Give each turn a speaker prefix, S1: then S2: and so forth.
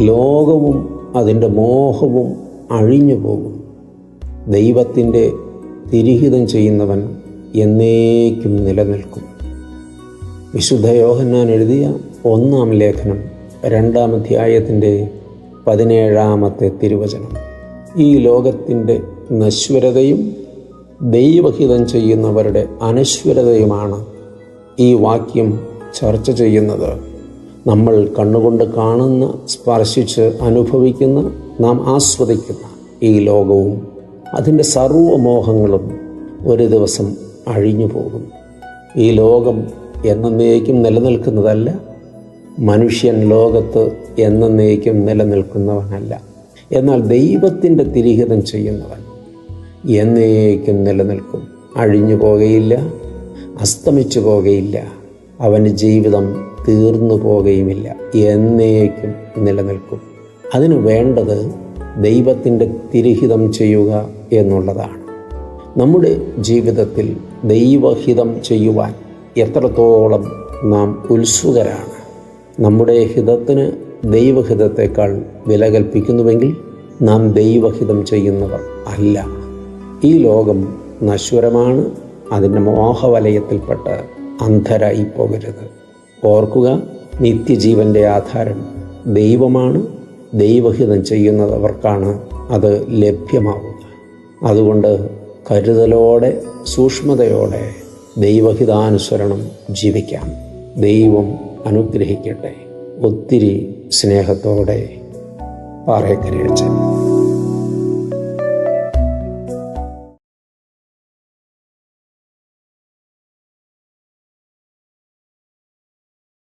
S1: ലോകവും അതിന്റെ മോഹവും അഴിഞ്ഞു പോകും. ദൈവത്തിന്റെ തിരിഹിതം ചെയ്യുന്നവൻ എന്നേക്കും നിലനിൽക്കും. വിശുദ്ധ യോഹന്നാൻ എഴുതിയ ഒന്നാം ലേഖനം രണ്ടാം അധ്യായത്തിന്റെ പതിനേഴാമത്തെ തിരുവചനം. ഈ ലോകത്തിന്റെ നശ്വരതയും ദൈവഹിതം ചെയ്യുന്നവരുടെ അനശ്വരതയുമാണ് ഈ വാക്യം ചർച്ച ചെയ്യുന്നത്. നമ്മൾ കണ്ണുകൊണ്ട് കാണുന്ന സ്പർശിച്ച് അനുഭവിക്കുന്ന നാം ആസ്വദിക്കുന്ന ഈ ലോകവും അതിന്റെ സർവമോഹങ്ങളും ഒരു ദിവസം അഴിഞ്ഞു പോകും. ഈ ലോകം എന്നേക്കും നിലനിൽക്കുന്നതല്ല മനുഷ്യൻ ലോകത്ത് എന്നേക്കും നിലനിൽക്കുന്നവനല്ല. എന്നാൽ ദൈവത്തിന്റെ തിരിഹിതം ചെയ്യുന്നവൻ എന്നേക്കും നിലനിൽക്കും. അഴിഞ്ഞു പോകുകയില്ല അസ്തമിച്ചു പോകുകയില്ല അവന്റെ ജീവിതം തീർന്നു പോകുകയുമില്ല എന്നേക്കും നിലനിൽക്കും. അതിനു വേണ്ടത് ദൈവത്തിന്റെ തിരുഹിതം ചെയ്യുക എന്നുള്ളതാണ്. നമ്മുടെ ജീവിതത്തിൽ ദൈവഹിതം ചെയ്യുവാൻ എത്രത്തോളം നാം ഉത്സുകരാണ്. നമ്മുടെ ഹിതത്തിന് ദൈവഹിതത്തെക്കാൾ വില കൽപ്പിക്കുന്നുവെങ്കിൽ നാം ദൈവഹിതം ചെയ്യുന്നവർ അല്ല. ഈ ലോകം നശ്വരമാണ്. അതിന്റെ മോഹവലയത്തിൽപ്പെട്ട് അന്ധരായി പോകരുത്. ഓർക്കുക നിത്യജീവന്റെ ആധാരം ദൈവമാണ്. ദൈവഹിതം ചെയ്യുന്നതവർക്കാണ് അത് ലഭ്യമാവുക. അതുകൊണ്ട് കരുതലോടെ സൂക്ഷ്മതയോടെ ദൈവഹിതാനുസരണം ജീവിക്കാം. ദൈവം അനുഗ്രഹിക്കട്ടെ. ഒത്തിരി സ്നേഹത്തോടെ പാറയക്കരയച്ചൻ